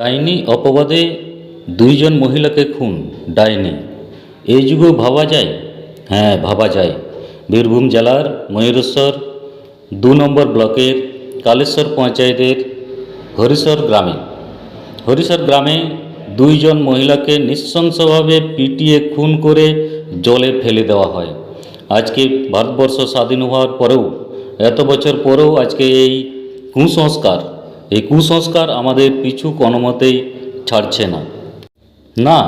ডাইনি অপবাদে দুইজন মহিলাকে খুন, ডাইনি। এই যুগেও ভাবা যায়? হ্যাঁ ভাবা যায়। বীরভূম জেলার ময়ূরেশ্বর, দু নম্বর ব্লকের কালেশ্বর পঞ্চায়েতের হরিশ্বর গ্রামে। হরিশ্বর গ্রামে দুইজন মহিলাকে নৃশংসভাবে পিটিয়ে খুন করে জলে ফেলে দেওয়া হয়। আজকে ভারতবর্ষ স্বাধীন হওয়ার পরেও, এত বছর পরেও আজকে এই কুসংস্কার এই কুসংস্কার আমাদের পিছু কোনোমতেই ছাড়ছে না। না,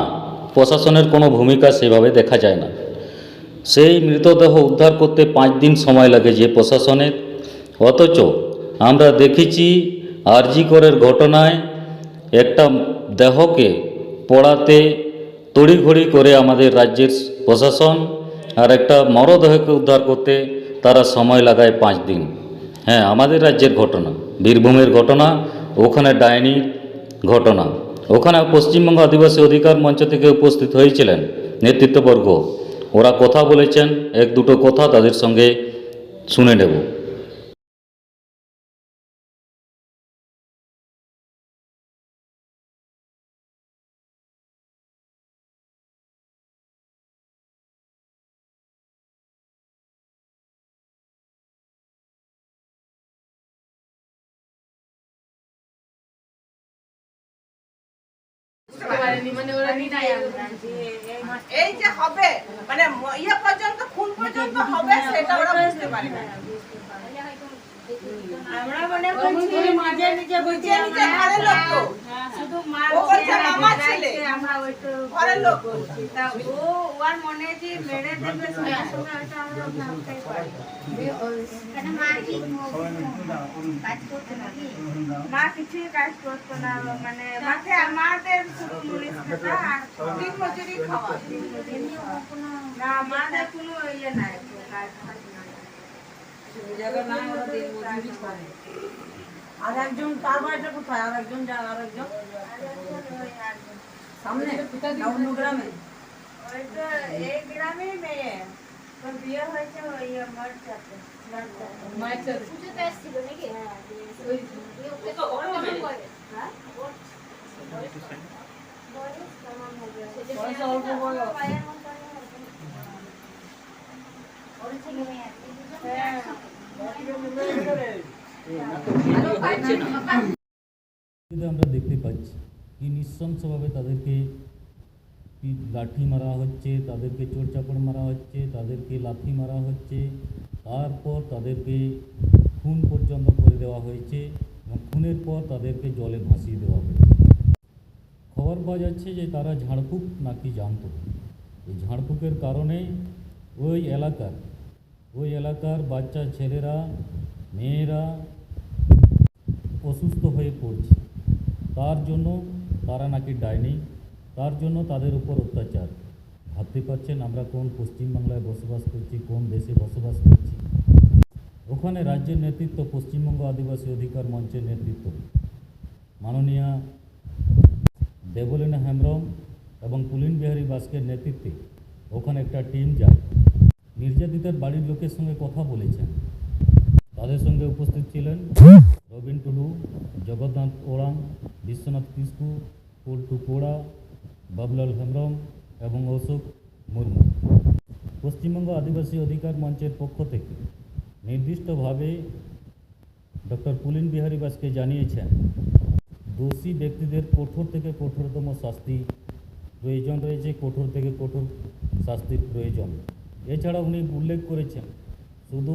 প্রশাসনের কোনো ভূমিকা সেভাবে দেখা যায় না। সেই মৃতদেহ উদ্ধার করতে পাঁচ দিন সময় লাগে যে প্রশাসনের। অথচ আমরা দেখেছি আরজি করের ঘটনায় একটা দেহকে পড়াতে, তড়িঘড়ি করে আমাদের রাজ্যের প্রশাসন আর একটা মরদেহকে উদ্ধার করতে তারা সময় লাগায় পাঁচ দিন। হ্যাঁ আমাদের রাজ্যের ঘটনা, বীরভূমের ঘটনা, ওখানে ডাইনির ঘটনা। ওখানে পশ্চিমবঙ্গ আদিবাসী অধিকার মঞ্চ থেকে উপস্থিত হয়েছিলেন নেতৃত্ববর্গ। ওরা কথা বলেছেন, এক দুটো কথা তাদের সঙ্গে শুনে নেব। পারেনি মানে ওরা এই যে হবে মানে ইয়ে পর্যন্ত খুন পর্যন্ত হবে সেটা ওরা বুঝতে পারে। না আমরা মনে করছি নিজে নিজে নিজে লোক তো। শুধু মা আমরা ওইটু ঘরের লোক তো। তা ও ওর মনে যে মেরে দেবে সঙ্গে সঙ্গে ওইটা আমরা ভাবতে পারি মা কিছুই কাজ করতো না মানে মাকে আমাদের শুধু মুনিশ খেতা আর দিন মজুরি খাওয়া না আমাদের কোনো ইয়ে নাই কাজ ফাজ নাই আর একজন তার বাড়িটা কোথায় আর একজন যা আর একজন সামনে না অন্য গ্রামে ওই তো এই গ্রামেই মেয়ে ওর বিয়ে হয়েছে ওই আমার সাথে মায়ের সাথে বয়স অল্প বয়স কিন্তু আমরা দেখতে পাচ্ছি কি নৃশংসভাবে তাদেরকে লাঠি মারা হচ্ছে, তাদেরকে চোর চাপড় মারা হচ্ছে, তাদেরকে লাথি মারা হচ্ছে, তারপর তাদেরকে খুন পর্যন্ত করে দেওয়া হয়েছে এবং খুনের পর তাদেরকে জলে ভাসিয়ে দেওয়া হয়েছে। খবর পাওয়া যাচ্ছে যে তারা ঝাড়ফুঁক নাকি জানত এই ঝাড়ফুঁকের কারণে ওই এলাকার ওই এলাকার বাচ্চা ছেলেরা, মেয়েরা অসুস্থ হয়ে পড়ছে। তার জন্য তারা নাকি ডাইনি, তার জন্য তাদের উপর অত্যাচার। ভাবতে পারছেন আমরা কোন পশ্চিমবাংলায় বসবাস করছি, কোন দেশে বসবাস করছি? ওখানে রাজ্যের নেতৃত্ব পশ্চিমবঙ্গ আদিবাসী অধিকার মঞ্চের নেতৃত্ব। মাননীয়া দেবলীনা হেমব্রম এবং পুলিন বিহারী বাস্কের নেতৃত্বে ওখানে একটা টিম যায়। নির্যাতিতার বাড়ির লোকের সঙ্গে কথা বলেছেন। তাদের সঙ্গে উপস্থিত ছিলেন রবীন টুডু, জগন্নাথ ওড়াং বিশ্বনাথ কিস্কু পল্টু পোড়া, বাবলাল হেমব্রম এবং অশোক মুর্মু। পশ্চিমবঙ্গ আদিবাসী অধিকার মঞ্চের পক্ষ থেকে নির্দিষ্টভাবে ডক্টর পুলিন বিহারী বাসকে জানিয়েছেন, দোষী ব্যক্তিদের কঠোর থেকে কঠোরতম শাস্তি প্রয়োজন রয়েছে, কঠোর থেকে কঠোর শাস্তির প্রয়োজন। এছাড়া উনি উল্লেখ করেছেন, শুধু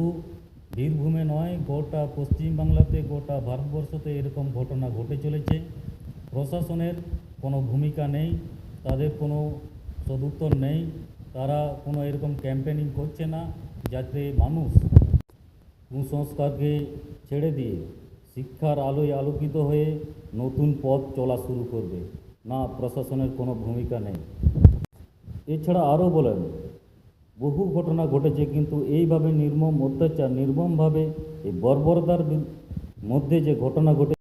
বীরভূমে নয়, গোটা পশ্চিমবাংলাতে, গোটা ভারতবর্ষতে এরকম ঘটনা ঘটে চলেছে। প্রশাসনের কোনো ভূমিকা নেই, তাদের কোনো সদুত্তর নেই, তারা কোনো এরকম ক্যাম্পেনিং করছে না যাতে মানুষ কুসংস্কারকে ছেড়ে দিয়ে শিক্ষার আলোয় আলোকিত হয়ে নতুন পথ চলা শুরু করবে। না, প্রশাসনের কোনো ভূমিকা নেই। এছাড়া আরও বলেন, বহু ঘটনা ঘটেছে কিন্তু এইভাবে নির্মম অত্যাচার, নির্মমভাবে এই বর্বরতার মধ্যে যে ঘটনা ঘটে